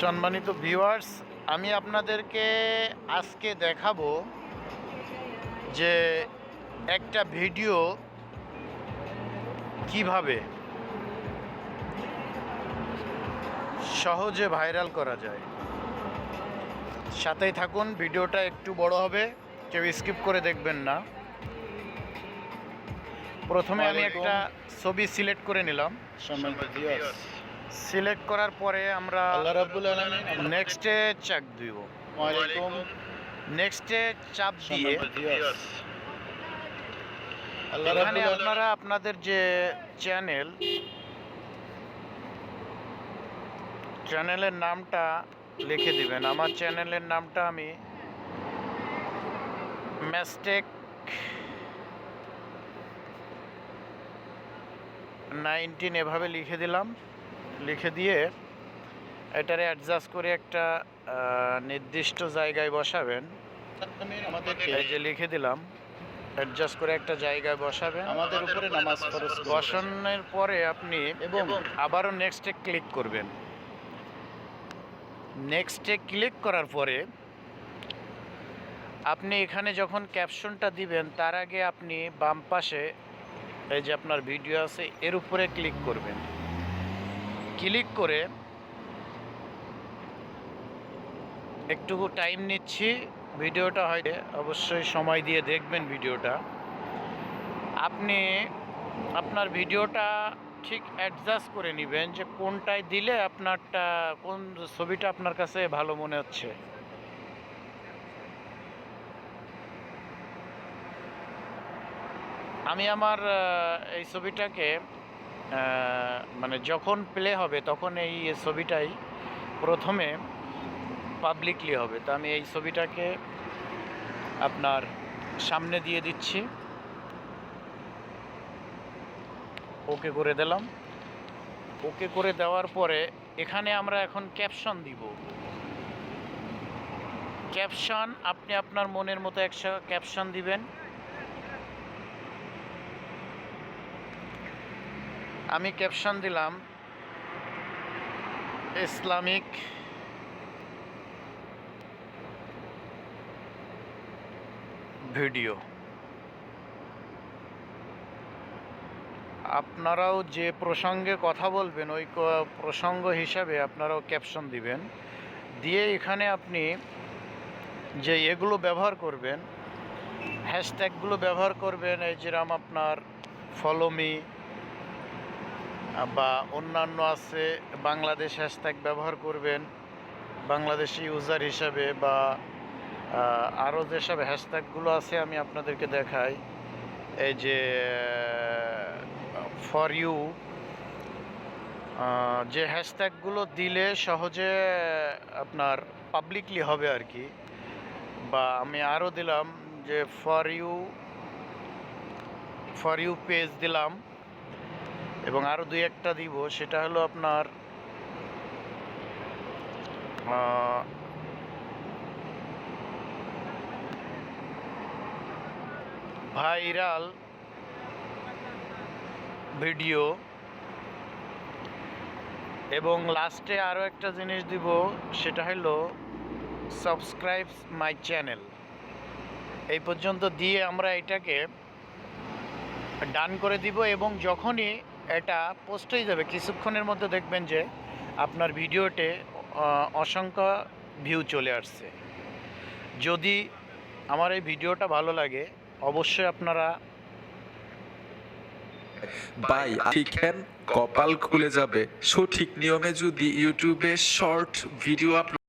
সম্মানিত ভিউয়ার্স আমি আপনাদেরকে আজকে দেখাবো যে একটা ভিডিও কীভাবে সহজে ভাইরাল করা যায়। সাথেই থাকুন ভিডিওটা একটু বড় হবে কেউ স্কিপ করে দেখবেন না। প্রথমে আমি একটা ছবি সিলেক্ট করে নিলাম। সম্মানিত ভিউয়ার্স সিলেক্ট করার পরে আমরা আল্লাহ রাব্বুল আলামিন নেক্সটে চাপ দিব। ওয়ালাইকুম নেক্সটে চাপ দিয়ে এখানে আপনারা আপনাদের যে চ্যানেল চ্যানেলের নামটা লিখে দিবেন। আমার চ্যানেলের নামটা আমি ম্যাস্টেক নাইনটিন এভাবে লিখে দিলাম। লিখে দিয়ে এটারে অ্যাডজাস্ট করে একটা নির্দিষ্ট জায়গায় বসাবেন। এই যে লিখে দিলাম অ্যাডজাস্ট করে একটা জায়গায় বসাবেন। আমাদের উপরে নামাজ ফরজ বসানোর পরে আপনি এবং আবারও নেক্সটে ক্লিক করবেন। নেক্সটে ক্লিক করার পরে আপনি এখানে যখন ক্যাপশনটা দিবেন তার আগে আপনি বাম পাশে এই যে আপনার ভিডিও আছে এর উপরে ক্লিক করবেন। ক্লিক করে একটু টাইম নিচ্ছি। ভিডিওটা হয় অবশ্যই সময় দিয়ে দেখবেন ভিডিওটা। আপনি আপনার ভিডিওটা ঠিক অ্যাডজাস্ট করে নেবেন যে কোনটায় দিলে আপনারটা, কোন ছবিটা আপনার কাছে ভালো মনে হচ্ছে। আমি আমার এই ছবিটাকে মানে যখন প্লে হবে, তখন এই ছবিটাই প্রথমে পাবলিকলি হবে। তো আমি এই ছবিটাকে আপনার সামনে দিয়ে দিচ্ছি। ওকে করে দিলাম। ওকে করে দেওয়ার পরে এখানে আমরা এখন ক্যাপশন দিব। ক্যাপশন আপনি আপনার মনের মতো একশো ক্যাপশন দিবেন। আমি ক্যাপশন দিলাম, ইসলামিক ভিডিও। আপনারাও যে প্রসঙ্গে কথা বলবেন, ওই প্রসঙ্গ হিসাবে আপনারাও ক্যাপশন দিবেন। দিয়ে এখানে আপনি যে এগুলো ব্যবহার করবেন হ্যাশট্যাগুলো ব্যবহার করবেন, এই যেরকম আপনার ফলোমি বা অন্যান্য আছে, বাংলাদেশ হ্যাশট্যাগ ব্যবহার করবেন, বাংলাদেশি ইউজার হিসাবে বা আরও যেসব হ্যাশট্যাগুলো আছে আমি আপনাদেরকে দেখাই। এই যে ফর ইউ যে হ্যাশট্যাগুলো দিলে সহজে আপনার পাবলিকলি হবে আর কি। বা আমি আরও দিলাম যে for you for you page দিলাম। এবং আরও দুই একটা দিব, সেটা হলো আপনার ভাইরাল ভিডিও। এবং লাস্টে আরও একটা জিনিস দিব, সেটা হলো সাবস্ক্রাইব মাই চ্যানেল। এই পর্যন্ত দিয়ে আমরা এটাকে ডান করে দিব এবং যখনই এটা পোস্ট হয়ে যাবে। কিছুক্ষণের মধ্যে দেখবেন যে আপনার ভিডিওতে অসংখ্য ভিউ চলে আসছে। যদি আমার এই ভিডিওটা ভালো লাগে, অবশ্যই আপনারা বাই শিখেন কপাল খুলে যাবে। সঠিক নিয়মে যদি ইউটিউবে শর্ট ভিডিও আপলোড